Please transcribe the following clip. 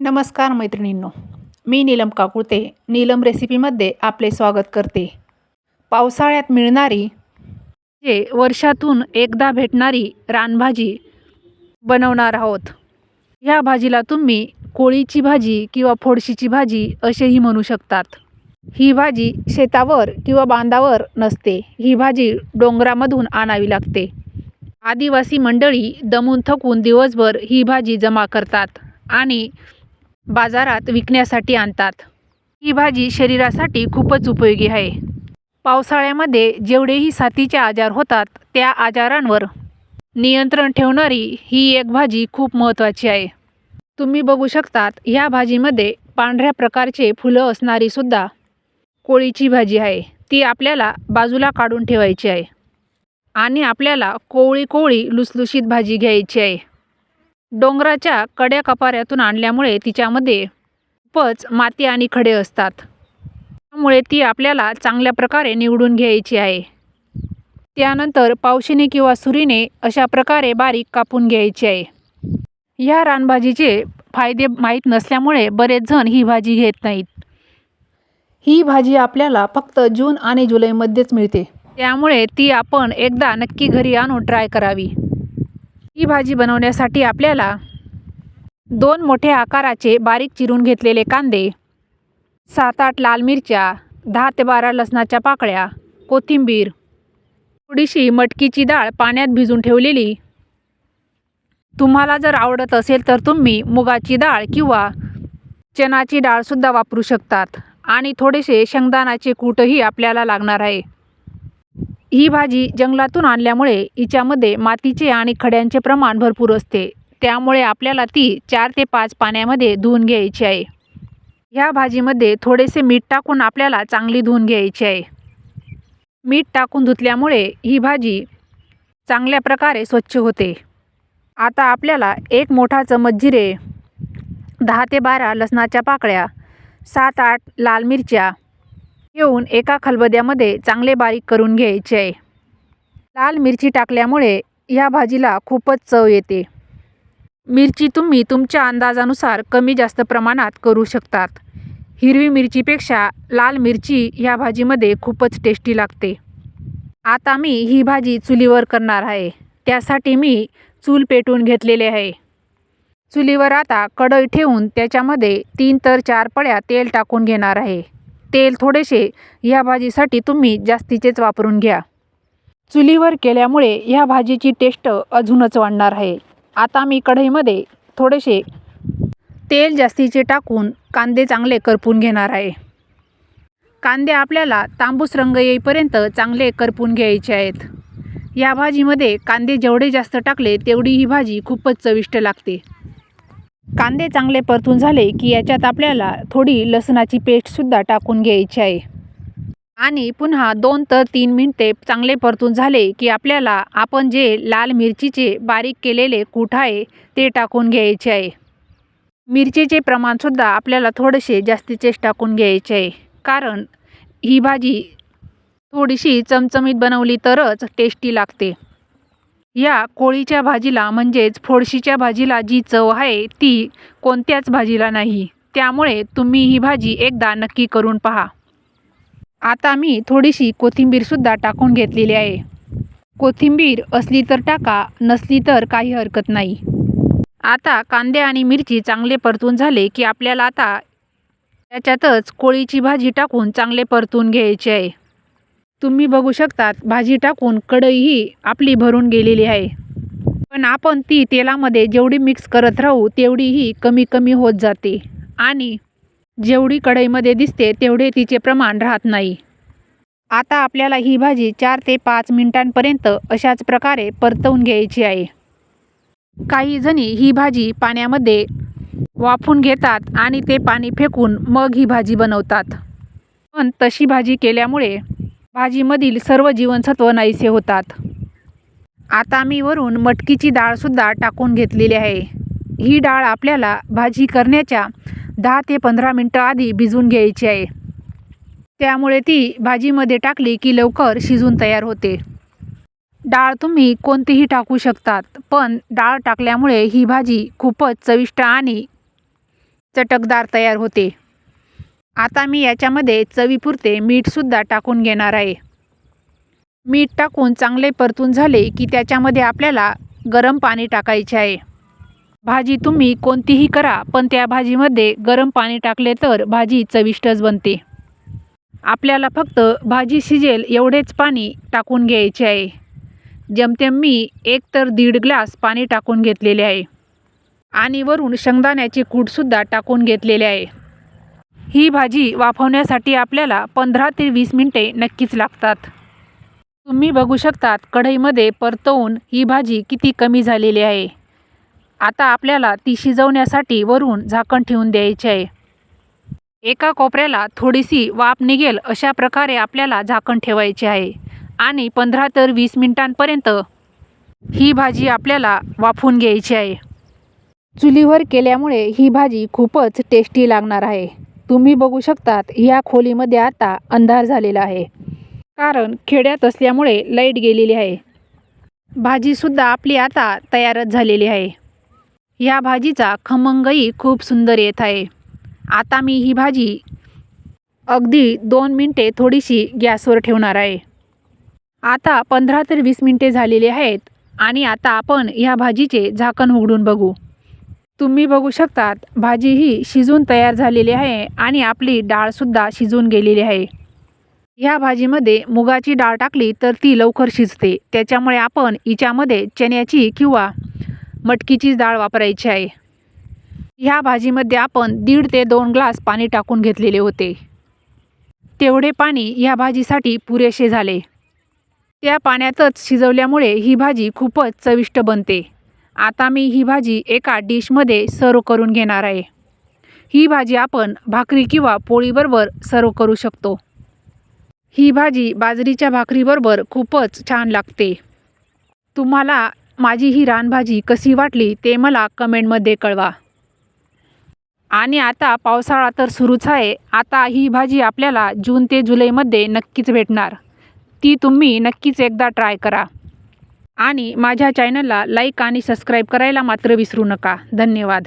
नमस्कार मैत्रिणींनो मी नीलम काकुळते. नीलम रेसिपीमध्ये आपले स्वागत करते. पावसाळ्यात मिळणारी जे वर्षातून एकदा भेटणारी रानभाजी बनवणार आहोत. ह्या भाजीला तुम्ही कोळीची भाजी किंवा फोडशीची भाजी असेही म्हणू शकतात. ही भाजी शेतावर किंवा बांधावर नसते. ही भाजी डोंगरामधून आणावी लागते. आदिवासी मंडळी दमून थकून दिवसभर ही भाजी जमा करतात आणि बाजारात विकण्यासाठी आणतात. ही भाजी शरीरासाठी खूपच उपयोगी आहे. पावसाळ्यामध्ये जेवढेही साथीचे आजार होतात त्या आजारांवर नियंत्रण ठेवणारी ही एक भाजी खूप महत्त्वाची आहे. तुम्ही बघू शकतात ह्या भाजीमध्ये पांढऱ्या प्रकारचे फुलं असणारी सुद्धा कोळीची भाजी आहे. ती आपल्याला बाजूला काढून ठेवायची आहे. आणि आपल्याला कोवळी कोवळी लुसलुशीत भाजी घ्यायची आहे. डोंगराच्या कड्या कपाऱ्यातून आणल्यामुळे तिच्यामध्ये खूपच माती आणि खडे असतात. त्यामुळे ती आपल्याला चांगल्या प्रकारे निवडून घ्यायची आहे. त्यानंतर पावशीने किंवा सुरीने अशा प्रकारे बारीक कापून घ्यायची आहे. ह्या रानभाजीचे फायदे माहीत नसल्यामुळे बरेच जण ही भाजी घेत नाहीत. ही भाजी आपल्याला फक्त जून आणि जुलैमध्येच मिळते. त्यामुळे ती आपण एकदा नक्की घरी आणून ट्राय करावी. ही भाजी बनवण्यासाठी आपल्याला दोन मोठ्या आकाराचे बारीक चिरून घेतलेले कांदे सात आठ लाल मिरच्या दहा ते बारा लसणाच्या पाकळ्या कोथिंबीर थोडीशी मटकीची डाळ पाण्यात भिजून ठेवलेली. तुम्हाला जर आवडत असेल तर तुम्ही मुगाची डाळ किंवा चणाची डाळसुद्धा वापरू शकतात आणि थोडेसे शेंगदाणाचे कूटही आपल्याला लागणार आहे. ही भाजी जंगलातून आणल्यामुळे हिच्यामध्ये मातीचे आणि खड्यांचे प्रमाण भरपूर असते. त्यामुळे आपल्याला ती चार ते पाच पाण्यामध्ये धुवून घ्यायची आहे. ह्या भाजीमध्ये थोडेसे मीठ टाकून आपल्याला चांगली धुवून घ्यायची आहे. मीठ टाकून धुतल्यामुळे ही भाजी चांगल्या प्रकारे स्वच्छ होते. आता आपल्याला एक मोठा चमच जिरे दहा ते बारा लसणाच्या पाकळ्या सात आठ लाल मिरच्या घेऊन एका खलबद्यामध्ये चांगले बारीक करून घ्यायचे. आहे लाल मिरची टाकल्यामुळे ह्या भाजीला खूपच चव येते. मिरची तुम्ही तुमच्या अंदाजानुसार कमी जास्त प्रमाणात करू शकतात. हिरवी मिरचीपेक्षा लाल मिरची ह्या भाजीमध्ये खूपच टेस्टी लागते. आता मी ही भाजी चुलीवर करणार आहे. त्यासाठी मी चूल पेटून घेतलेले आहे. चुलीवर आता कढई ठेवून त्याच्यामध्ये तीन तर चार पळ्या तेल टाकून घेणार आहे. तेल थोडेसे ह्या भाजीसाठी तुम्ही जास्तीचेच वापरून घ्या. चुलीवर केल्यामुळे ह्या भाजीची टेस्ट अजूनच वाढणार आहे. आता मी कढईमध्ये थोडेसे तेल जास्तीचे टाकून कांदे चांगले करपून घेणार आहे. कांदे आपल्याला तांबूस रंग येईपर्यंत चांगले करपून घ्यायचे आहेत. या भाजीमध्ये कांदे जेवढे जास्त टाकले तेवढी ही भाजी खूपच चविष्ट लागते. कांदे चांगले परतून झाले की याच्यात आपल्याला थोडी लसणाची पेस्टसुद्धा टाकून घ्यायची आहे. आणि पुन्हा दोन तर तीन मिनटे चांगले परतून झाले की आपल्याला आपण जे लाल मिरचीचे बारीक केलेले कूट आहे ते टाकून घ्यायचे आहे. मिरचीचे प्रमाणसुद्धा आपल्याला थोडेसे जास्तीचेच टाकून घ्यायचे आहे. कारण ही भाजी थोडीशी चमचमीत बनवली तरच टेस्टी लागते. या कोळीच्या भाजीला म्हणजेच फोडशीच्या भाजीला जी चव आहे ती कोणत्याच भाजीला नाही. त्यामुळे तुम्ही ही भाजी एकदा नक्की करून पहा. आता मी थोडीशी कोथिंबीरसुद्धा टाकून घेतलेली आहे. कोथिंबीर असली तर टाका नसली तर काही हरकत नाही. आता कांदे आणि मिरची चांगले परतून झाले की आपल्याला आता त्याच्यातच कोळीची भाजी टाकून चांगले परतून घ्यायचे आहे. तुम्ही बघू शकतात भाजी टाकून कढईही आपली भरून गेलेली आहे. पण आपण ती तेलामध्ये जेवढी मिक्स करत राहू तेवढी ही कमी कमी होत जाते. आणि जेवढी कढईमध्ये दिसते तेवढे तिचे प्रमाण राहत नाही. आता आपल्याला ही भाजी चार ते पाच मिनिटांपर्यंत अशाच प्रकारे परतवून घ्यायची आहे. काही जणी ही भाजी पाण्यामध्ये वाफून घेतात आणि ते पाणी फेकून मग ही भाजी बनवतात. पण तशी भाजी केल्यामुळे भाजीमधील सर्व जीवनसत्व नाहीसे होतात. आता मी वरून मटकीची डाळसुद्धा टाकून घेतलेली आहे. ही डाळ आपल्याला भाजी करण्याच्या दहा ते पंधरा मिनटं आधी भिजवून घ्यायची आहे. त्यामुळे ती भाजीमध्ये टाकली की लवकर शिजून तयार होते. डाळ तुम्ही कोणतीही टाकू शकतात पण डाळ टाकल्यामुळे ही भाजी खूपच चविष्ट आणि चटकदार तयार होते. आता मी याच्यामध्ये चवीपुरते मीठसुद्धा टाकून घेणार आहे. मीठ टाकून चांगले परतून झाले की त्याच्यामध्ये आपल्याला गरम पाणी टाकायचे आहे. भाजी तुम्ही कोणतीही करा पण त्या भाजीमध्ये गरम पाणी टाकले तर भाजी चविष्टच बनते. आपल्याला फक्त भाजी शिजेल एवढेच पाणी टाकून घ्यायचे आहे. जमतेम मी एक तर दीड ग्लास पाणी टाकून घेतलेले आहे. आणि वरून शेंगदाण्याचे कूटसुद्धा टाकून घेतलेले आहे. ही भाजी वाफवण्यासाठी आपल्याला पंधरा ते वीस मिनटे नक्कीच लागतात. तुम्ही बघू शकतात कढईमध्ये परतवून ही भाजी किती कमी झालेली आहे. आता आपल्याला ती शिजवण्यासाठी वरून झाकण ठेवून द्यायचे आहे. एका कोपऱ्याला थोडीशी वाफ निघेल अशा प्रकारे आपल्याला झाकण ठेवायचे आहे. आणि पंधरा तर वीस मिनिटांपर्यंत ही भाजी आपल्याला वाफवून घ्यायची आहे. चुलीवर केल्यामुळे ही भाजी खूपच टेस्टी लागणार आहे. तुम्ही बघू शकतात ह्या खोलीमध्ये आता अंधार झालेला आहे. कारण खेड्यात असल्यामुळे लाइट गेलेली आहे. भाजीसुद्धा आपली आता तयारच झालेली आहे. या भाजीचा खमंगही खूप सुंदर येत आहे. आता मी ही भाजी अगदी दोन मिनटे थोडीशी गॅसवर ठेवणार आहे. आता पंधरा ते वीस मिनटे झालेली आहेत आणि आता आपण ह्या भाजीचे झाकण उघडून बघू. तुम्ही बघू शकतात भाजी ही शिजून तयार झालेली आहे आणि आपली डाळसुद्धा शिजून गेलेली आहे. ह्या भाजीमध्ये मुगाची डाळ टाकली तर ती लवकर शिजते. त्याच्यामुळे आपण हिच्यामध्ये चण्याची किंवा मटकीची डाळ वापरायची आहे. ह्या भाजीमध्ये आपण दीड ते दोन ग्लास पाणी टाकून घेतलेले होते. तेवढे पाणी ह्या भाजीसाठी पुरेसे झाले. त्या पाण्यातच शिजवल्यामुळे ही भाजी खूपच चविष्ट बनते. आता मी ही भाजी एका डिशमध्ये सर्व करून घेणार आहे. ही भाजी आपण भाकरी किंवा पोळीबरोबर सर्व करू शकतो. ही भाजी बाजरीच्या भाकरीबरोबर खूपच छान लागते. तुम्हाला माझी ही रानभाजी कशी वाटली ते मला कमेंटमध्ये कळवा. आणि आता पावसाळा तर सुरूच आहे. आता ही भाजी आपल्याला जून ते जुलैमध्ये नक्कीच भेटणार. ती तुम्ही नक्कीच एकदा ट्राय करा. आणि माझ्या चॅनलला लाईक आणि सबस्क्राईब करायला मात्र विसरू नका. धन्यवाद.